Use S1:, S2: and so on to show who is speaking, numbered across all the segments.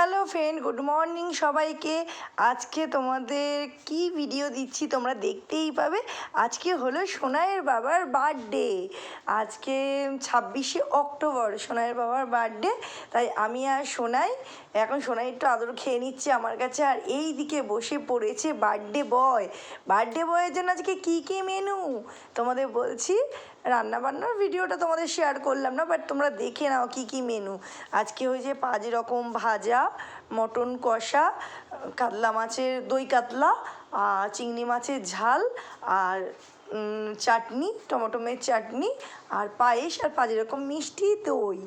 S1: Hello friend good morning সবাইকে। আজকে তোমাদের কি ভিডিও দিচ্ছি তোমরা দেখতেই পাবে। আজকে হলো সোনাইয়ের বাবার বার্থডে আজকে ছাব্বিশে অক্টোবর সোনাইয়ের বাবার বার্থডে তাই আমি আর সোনাই, এখন সোনাই একটু আদর খেয়ে নিচ্ছে আমার কাছে। আর এই দিকে বসে পড়েছে বার্থডে বয় বার্থডে বয়ের জন্য আজকে কী কী মেনু তোমাদের বলছি রান্না বান্নার ভিডিওটা তোমাদের শেয়ার করলাম না বাট তোমরা দেখে নাও কী কী মেনু আজকে ওই যে পাঁচ রকম ভাজা মটন কষা, কাতলা মাছের দই কাতলা আর চিংড়ি মাছের ঝাল, আর চাটনি টমেটোমের চাটনি, আর পায়েস, আর পাঁচ রকম মিষ্টি দই।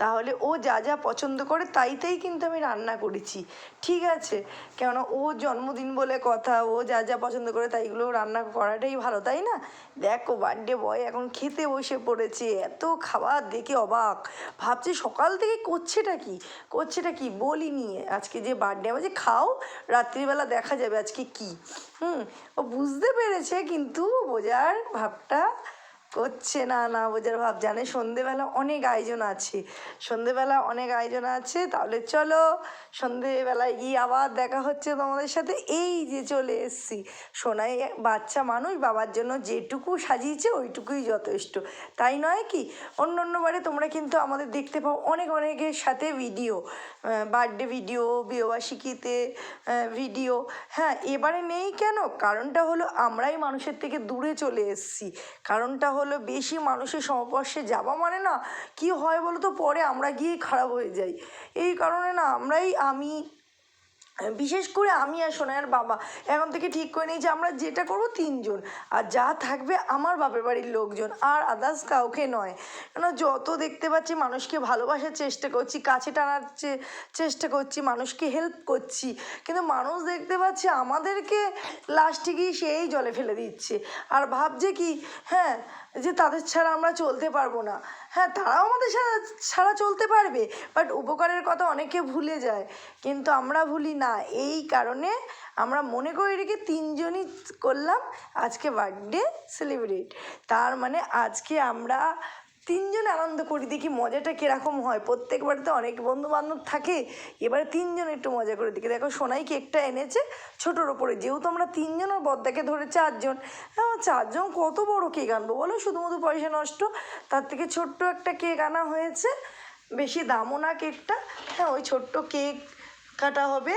S1: তাহলে ও যা যা পছন্দ করে তাই তাই কিন্তু আমি রান্না করেছি। ঠিক আছে? কেননা ও জন্মদিন বলে কথা, ও যা যা পছন্দ করে তাইগুলো রান্না করাটাই ভালো, তাই না? দেখো বার্থডে বয় এখন খেতে বসে পড়েছে, এত খাবার দেখে অবাক। ভাবছি সকাল থেকে করছেটা কি? করছেটা কি? বলি নিয়ে আজকে যে বার্থডে আমার, যে খাও, রাত্রিবেলা দেখা যাবে আজকে কি। হুম, ও বুঝতে পেরেছে, কিন্তু বোঝার ভাবটা করছে না না বোঝার ভাব জানে। সন্ধেবেলা অনেক আয়োজন আছে। সন্ধেবেলা অনেক আয়োজন আছে, তাহলে চলো সন্ধেবেলায় গিয়ে আবার দেখা হচ্ছে তোমাদের সাথে। এই যে চলে এসছি। সোনাই বাচ্চা মানুষ, বাবার জন্য যেটুকু সাজিয়েছে ওইটুকুই যথেষ্ট। তাই নয় কি? অন্য অন্য বারে তোমরা কিন্তু আমাদের দেখতে পাও অনেক অনেকের সাথে ভিডিও বার্থডে ভিডিও বিয়েবার্ষিকীতে ভিডিও হ্যাঁ এবারে নেই কেন? কারণটা হলো আমরাই মানুষের থেকে দূরে চলে এসেছি। কারণটা হলো বেশি মানুষের সংস্পর্শে যাওয়া মানে না, কি হয় বলো তো পরে আমরা গিয়েই খারাপ হয়ে যাই। এই কারণে না, আমরাই, আমি, বিশেষ করে আমি আর সোনাইয়ের বাবা এখন থেকে ঠিক করে নিই যে আমরা যেটা করব তিনজন। আর যা থাকবে আমার বাপের বাড়ির লোকজন, আর আদার্স কাউকে নয়। কেন যত দেখতে পাচ্ছি মানুষকে ভালোবাসার চেষ্টা করছি, কাছে টানার চেষ্টা করছি, মানুষকে হেল্প করছি, কিন্তু মানুষ দেখতে পাচ্ছে আমাদেরকে লাস্টে গিয়ে সেই জলে ফেলে দিচ্ছে। আর ভাবছে কি হ্যাঁ যে তাদের ছাড়া আমরা চলতে পারব না। হ্যাঁ তারাও আমাদের ছাড়া চলতে পারবে বাট উপকারের কথা অনেকে ভুলে যায়। কিন্তু আমরা ভুলি না, এই কারণে আমরা মনে করে রেখে তিনজনই করলাম আজকে বার্থডে সেলিব্রেট তার মানে আজকে আমরা তিনজন আনন্দ করি, দেখি মজাটা কীরকম হয়। প্রত্যেক বাড়িতে অনেক বন্ধু বান্ধব থাকে, এবারে তিনজন একটু মজা করে দেখি। দেখো, সোনাই কেকটা এনেছে ছোটোর ওপরে, যেহেতু আমরা তিনজন আর বদ্দাকে ধরে চারজন হ্যাঁ চারজন কত বড় কেক আনব বলো? শুধুমধু পয়সা নষ্ট, তার থেকে ছোট্ট একটা কেক আনা হয়েছে। বেশি দামও না কেকটা হ্যাঁ ওই ছোট্ট কেক কাটা হবে,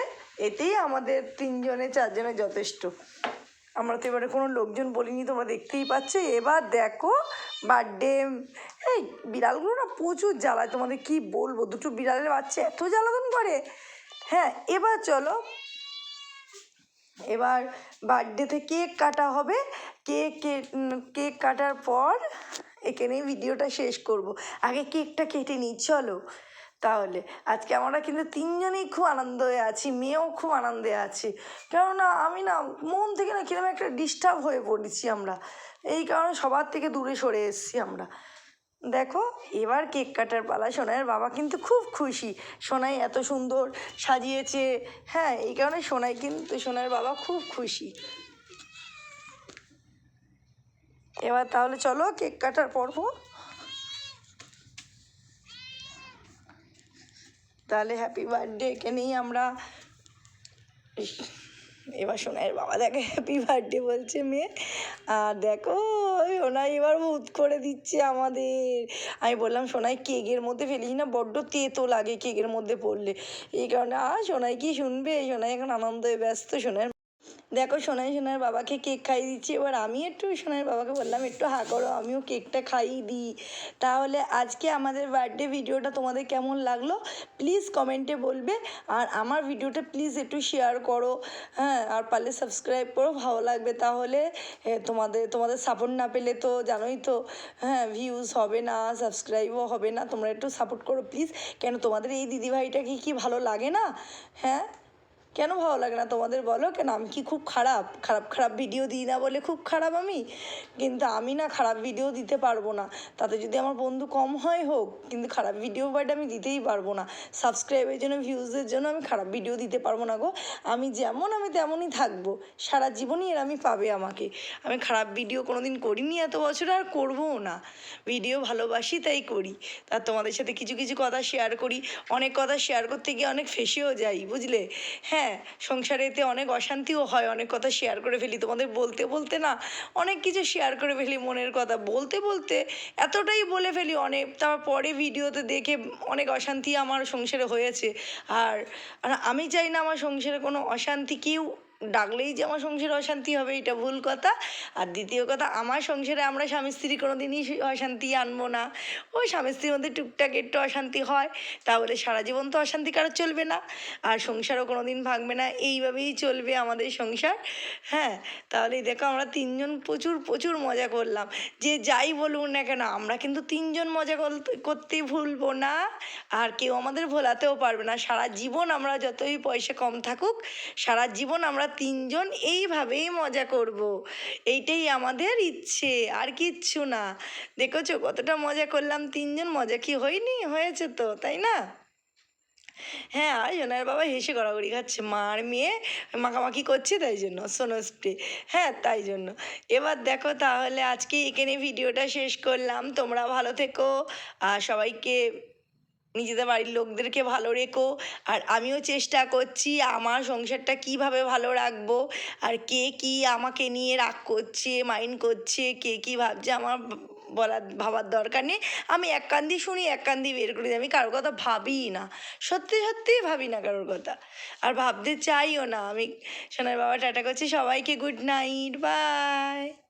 S1: এতেই আমাদের তিনজনে চারজনের যথেষ্ট। আমরা তো এবারে কোনো লোকজন বলিনি, তোমরা দেখতেই পাচ্ছ। এবার দেখো বার্থডে এই বিড়ালগুলো না প্রচুর জ্বালায়, তোমাদের কি বলব? দুটো বিড়ালের বাচ্চা এত জ্বালাতন করে। হ্যাঁ এবার চলো। এবার বার্থডেতে কেক কাটা হবে। কেক কেক কাটার পর এখানেই ভিডিওটা শেষ করব। আগে কেকটা কেটে নিই, চলো। তাহলে? আজকে আমরা কিন্তু তিনজনেই খুব আনন্দে আছি, মেয়েও খুব আনন্দে আছে। কেননা আমি না, মন থেকে না কীরকম একটা ডিস্টার্ব হয়ে পড়েছি আমরা। এই কারণে সবার থেকে দূরে সরে এসেছি আমরা। দেখো, এবার কেক কাটার পালা সোনাইয়ের বাবা কিন্তু খুব খুশি। সোনাই এত সুন্দর সাজিয়েছে। হ্যাঁ এই কারণে সোনাই কিন্তু, সোনাইয়ের বাবা খুব খুশি। এবার তাহলে চলো কেক কাটার পর্ব। তাহলে হ্যাপি বার্থডে এখানেই আমরা এবার সোনাইয়ের বাবা দেখে হ্যাপি বার্থডে বলছে মেয়ে। আর দেখো সোনাই এবার ভূত করে দিচ্ছে আমাদের। আমি বললাম, সোনাই, কেকের মধ্যে ফেলিস না, বড্ড তেতো লাগে কেকের মধ্যে পড়লে। এই কারণে আর সোনাই কি শুনবে? সোনাই এখন আনন্দে ব্যস্ত, সোনাইয়ের দেখো সোনাই সোনার বাবাকে কেক খাইয়ে দিচ্ছি, এবার আমি একটু সোনার বাবাকে বললাম, একটু হা করো, আমিও কেকটা খাইয়ে দিই। তাহলে আজকে আমাদের বার্থডে ভিডিওটা তোমাদের কেমন লাগল প্লিজ কমেন্টে বলবে। আর আমার ভিডিওটা প্লিজ একটু শেয়ার করো হ্যাঁ আর পারলে সাবস্ক্রাইব করো, ভালো লাগবে তাহলে। তোমাদের তোমাদের সাপোর্ট না পেলে তো জানোই তো হ্যাঁ ভিউজ হবে না সাবস্ক্রাইবও হবে না, তোমরা একটু সাপোর্ট করো প্লিজ কেন তোমাদের এই দিদিভাইটাকে কি ভালো লাগে না? হ্যাঁ কেন ভালো লাগে না তোমাদের বলো? কেন আমি কি খুব খারাপ? খারাপ খারাপ ভিডিও দিই না বলে খুব খারাপ আমি? কিন্তু আমি না খারাপ ভিডিও দিতে পারব না। তাতে যদি আমার বন্ধু কম হয় হোক, কিন্তু খারাপ ভিডিও বাট আমি দিতেই পারব না। সাবস্ক্রাইবের জন্য ভিউজের জন্য আমি খারাপ ভিডিও দিতে পারব না গো। আমি যেমন আমি তেমনই থাকব। সারা জীবনই এর আমি পাবে আমাকে। আমি খারাপ ভিডিও কোনো দিন করিনি এত বছর, আর করবোও না। ভিডিও ভালোবাসি, তাই করি। তা তোমাদের সাথে কিছু কিছু কথা শেয়ার করি। অনেক কথা শেয়ার করতে গিয়ে অনেক ফেসেও যাই, বুঝলে? হ্যাঁ সংসারেতে অনেক অশান্তিও হয়, অনেক কথা শেয়ার করে ফেলি। তোমাদের বলতে বলতে না, অনেক কিছু শেয়ার করে ফেলি মনের কথা। বলতে বলতে এতটাই বলে ফেলি অনেক, তারপরে ভিডিওতে দেখে অনেক অশান্তি আমার সংসারে হয়েছে। আর আমি চাই না আমার সংসারে কোনো অশান্তি কেউ ডাকলেই যে আমার সংসারে অশান্তি হবে, এটা ভুল কথা। আর দ্বিতীয় কথা, আমার সংসারে আমরা স্বামী স্ত্রী কোনো দিনই অশান্তি আনব না। ওই স্বামী স্ত্রীর মধ্যে টুকটাক একটু অশান্তি হয়, তাহলে সারা জীবন তো অশান্তি কারও চলবে না। আর সংসারও কোনো দিন ভাঙবে না, এইভাবেই চলবে আমাদের সংসার। হ্যাঁ তাহলে দেখো আমরা তিনজন প্রচুর প্রচুর মজা করলাম। যে যাই বলুন না কেন, আমরা কিন্তু তিনজন মজা করতে- ভুলবো না। আর কেউ আমাদের ভোলাতেও পারবে না। সারা জীবন আমরা যতই পয়সা কম থাকুক, সারা জীবন আমরা তিনজন এইভাবেই মজা করব। এইটাই আমাদের ইচ্ছে, আর কিচ্ছু না। দেখেছ কতটা মজা করলাম, তিনজন মজা কি হয়নি? হয়েছে তো, তাই না? হ্যাঁ আর সোনার বাবা হেসে গড়াগড়ি খাচ্ছে, মার মেয়ে মাখামাখি করছে তাই জন্য, সোনো হ্যাঁ তাই জন্য। এবার দেখো তাহলে আজকে এখানে ভিডিওটা শেষ করলাম। তোমরা ভালো থেকো, আর সবাইকে নিজেদের বাড়ির লোকদেরকে ভালো রেখো। আর আমিও চেষ্টা করছি আমার সংসারটা কীভাবে ভালো রাখব। আর কে কি আমাকে নিয়ে রাগ করছে, মাইন্ড করছে, কে কি ভাবছে আমার বলার, ভাবার দরকার নেই। আমি এক কান দিয়ে শুনি, এক কান দিয়ে বের করে দিই। আমি কারোর কথা ভাবিই না। সত্যি, সত্যিই ভাবি না কারোর কথা। আর ভাবতে চাইও না। আমি সোনার বাবা টাটা করছি। সবাইকে গুড নাইট। বাই।